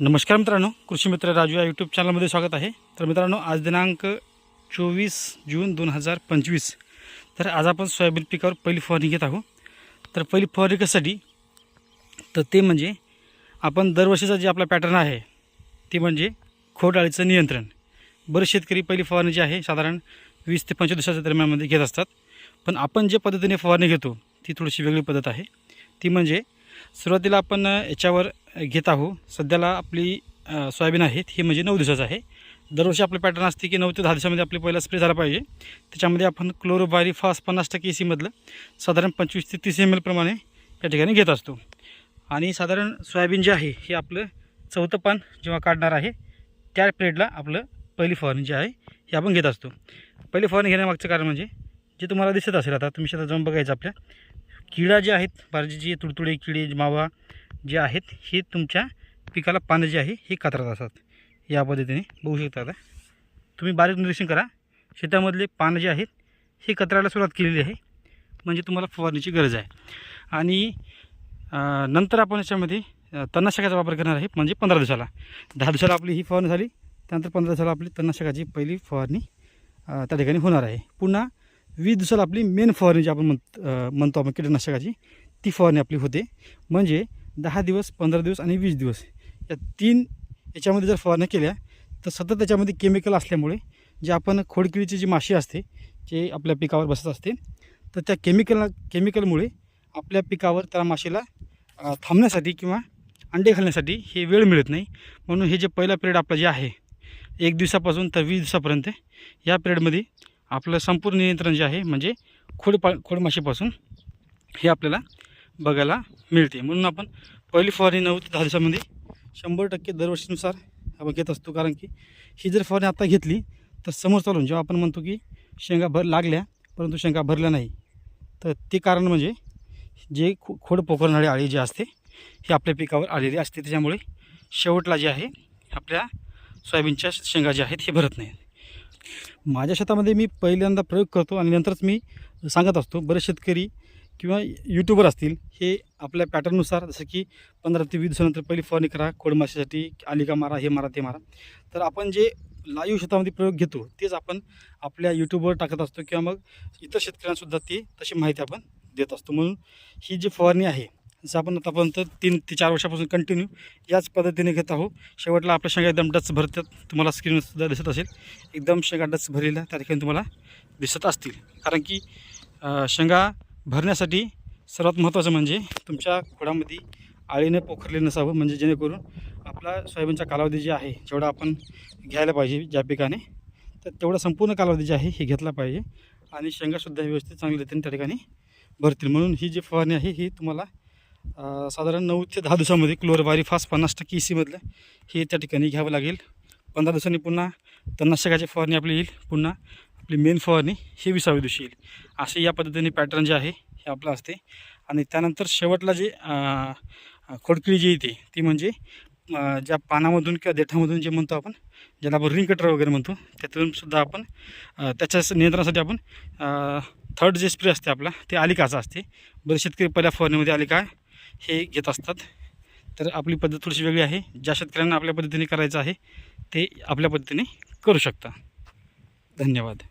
नमस्कार मित्रांनो कृषी मित्र राजू या यूट्यूब चॅनलमध्ये स्वागत आहे. तर मित्रांनो आज दिनांक चोवीस जून दोन हजार पंचवीस. तर आज आपण सोयाबीन पिकावर पहिली फवारणी घेत आहोत. तर पहिली फवारणी कशासाठी? तर ते म्हणजे आपण दरवर्षीचा जे आपला पॅटर्न आहे ते म्हणजे खोडाळीचं नियंत्रण. बरेच शेतकरी पहिली फवारणी जी आहे साधारण वीस ते पंचवीस दिवसाच्या दरम्यानमध्ये घेत असतात. पण आपण जे पद्धतीने फवारणी घेतो ती थोडीशी वेगळी पद्धत आहे. ती म्हणजे सुरुवातीला आपण याच्यावर घेत आहो. सध्याला आपली सोयाबीन आहेत हे म्हणजे नऊ दिवसाचं आहे. दरवर्षी आपलं पॅटर्न असते की नऊ ते दहा दिवसामध्ये आपली पहिला स्प्रे झाला पाहिजे. त्याच्यामध्ये आपण क्लोरोबारी फास पन्नास टक्के ए सीमधलं साधारण पंचवीस ते तीस एम एल प्रमाणे या ठिकाणी घेत असतो. आणि साधारण सोयाबीन जे आहे हे आपलं चौथं पान जेव्हा काढणार आहे त्या पिरियडला आपलं पहिली फवारणी जी आहे हे आपण घेत असतो. पहिली फवारणी घेण्यामागचं कारण म्हणजे जे तुम्हाला दिसत असेल आता तुम्ही शेतात जाऊन बघायचं आपल्या किडा जे आहेत बारजी जी तुडतुडे किडे मावा जे आहेत हे तुमच्या पिकाला पानं जे आहे हे कातरत असतात. या पद्धतीने बघू शकता आता. तुम्ही बारीक निरीक्षण करा. शेतामधले पानं जे आहेत हे कचरायला सुरुवात केलेली आहे. म्हणजे तुम्हाला फवारणीची गरज आहे. आणि नंतर आपण याच्यामध्ये तणनाशकाचा वापर करणार आहे म्हणजे पंधरा दिवसाला. दहा दिवसाला आपली ही फवारणी झाली त्यानंतर पंधरा दिवसाला आपली तणनाशकाची पहिली फवारणी त्या ठिकाणी होणार आहे. पुन्हा वीस दिवसाला आपली मेन फवारणी जी आपण म्हणत म्हणतो आपण कीटकनाशकाची ती फवारणी आपली होते. म्हणजे दहा दिवस पंधरा दिवस आणि वीस दिवस. या तीन याच्यामध्ये जर फवारण्या केल्या तर सतत त्याच्यामध्ये केमिकल असल्यामुळे जे आपण खोडकिळीची जी माशी असते जे आपल्या पिकावर बसत असते तर त्या केमिकल केमिकलमुळे आपल्या पिकावर त्या माशीला थांबण्यासाठी किंवा अंडे घालण्यासाठी हे वेळ मिळत नाही. म्हणून हे जे पहिला पिरियड आपलं जे आहे एक दिवसापासून तर वीस दिवसापर्यंत या पिरियडमध्ये आपलं संपूर्ण नियंत्रण जे आहे म्हणजे खोडपा खोडमाशीपासून हे आपल्याला बघायला मिळते. म्हणून आपण पहिली फवारणी नऊ ते दहा दिवसामध्ये शंभर टक्के दरवर्षीनुसार आपण घेत असतो. कारण की ही जर फवारणी आत्ता घेतली तर समोर चालून जेव्हा आपण म्हणतो की शेंगा भर लागल्या परंतु शेंगा भरल्या नाही तर ते कारण म्हणजे जे खो खोड पोखरणारी आळी जी असते ही आपल्या पिकावर आलेली असते. त्याच्यामुळे शेवटला जे आहे आपल्या सोयाबीनच्या शेंगा ज्या आहेत हे भरत नाहीत. माझ्या शेतामध्ये मी पहिल्यांदा प्रयोग करतो आणि नंतरच मी सांगत असतो. बरेच शेतकरी किंवा यूट्यूबर असतील हे आपल्या पॅटर्ननुसार जसं की पंधरा ते वीस दिवसानंतर पहिली फवारणी करा खोडमाशीसाठी आलिका मारा हे मारा ते मारा. तर आपण जे लाईव्ह शेतामध्ये प्रयोग घेतो तेच आपण आपल्या यूट्यूबवर टाकत असतो किंवा मग इतर शेतकऱ्यांसुद्धा ती तशी माहिती आपण देत असतो. म्हणून ही जी फवारणी आहे जसं आपण आतापर्यंत तीन ते चार वर्षापासून कंटिन्यू याच पद्धतीने घेत आहोत. शेवटला आपल्या शेंगा एकदम डच भरतात. तुम्हाला स्क्रीनसुद्धा दिसत असेल. एकदम शेंगा डच भरलेल्या त्या ठिकाणी तुम्हाला दिसत असतील. कारण की शेंगा भरण्यासाठी सर्वात महत्त्वाचं म्हणजे तुमच्या खोडामध्ये आळीने पोखरले नसावं म्हणजे जेणेकरून आपला सोयाबीनचा कालावधी जे आहे जेवढा आपण घ्यायला पाहिजे ज्या पिकाने तर तेवढा संपूर्ण कालावधी जे आहे हे घेतला पाहिजे आणि शेंगासुद्धा व्यवस्थित चांगल्या रीतीने त्या ठिकाणी भरतील. म्हणून ही जी फवारणी आहे ही तुम्हाला साधारण नऊ ते दहा दिवसामध्ये क्लोरबारी फास्ट पन्नास टक्के सीमधलं हे त्या ठिकाणी घ्यावं लागेल. पंधरा दिवसांनी पुन्हा तणनाशकाची फवारणी आपली येईल. पुन्हा आपली मेन फवारणी ही विसाव्या दिवशी येईल. असे या पद्धतीने पॅटर्न जे आहे हे आपलं असते. आणि त्यानंतर शेवटला जे खोडकिळी जी येते ती म्हणजे ज्या पानामधून किंवा देठामधून जे म्हणतो आपण ज्याला आपण रिंग कटर वगैरे म्हणतो त्यातून सुद्धा आपण त्याच्या नियंत्रणासाठी आपण थर्ड जे स्प्रे असते आपला ते आलिकाचा असते. बरेच शेतकरी पहिल्या फवारणीमध्ये आलिका हे घेत असतात. तर आपली पद्धत थोडीशी वेगळी आहे. ज्या शेतकऱ्यांना आपल्या पद्धतीने करायचं आहे ते आपल्या पद्धतीने करू शकता. धन्यवाद.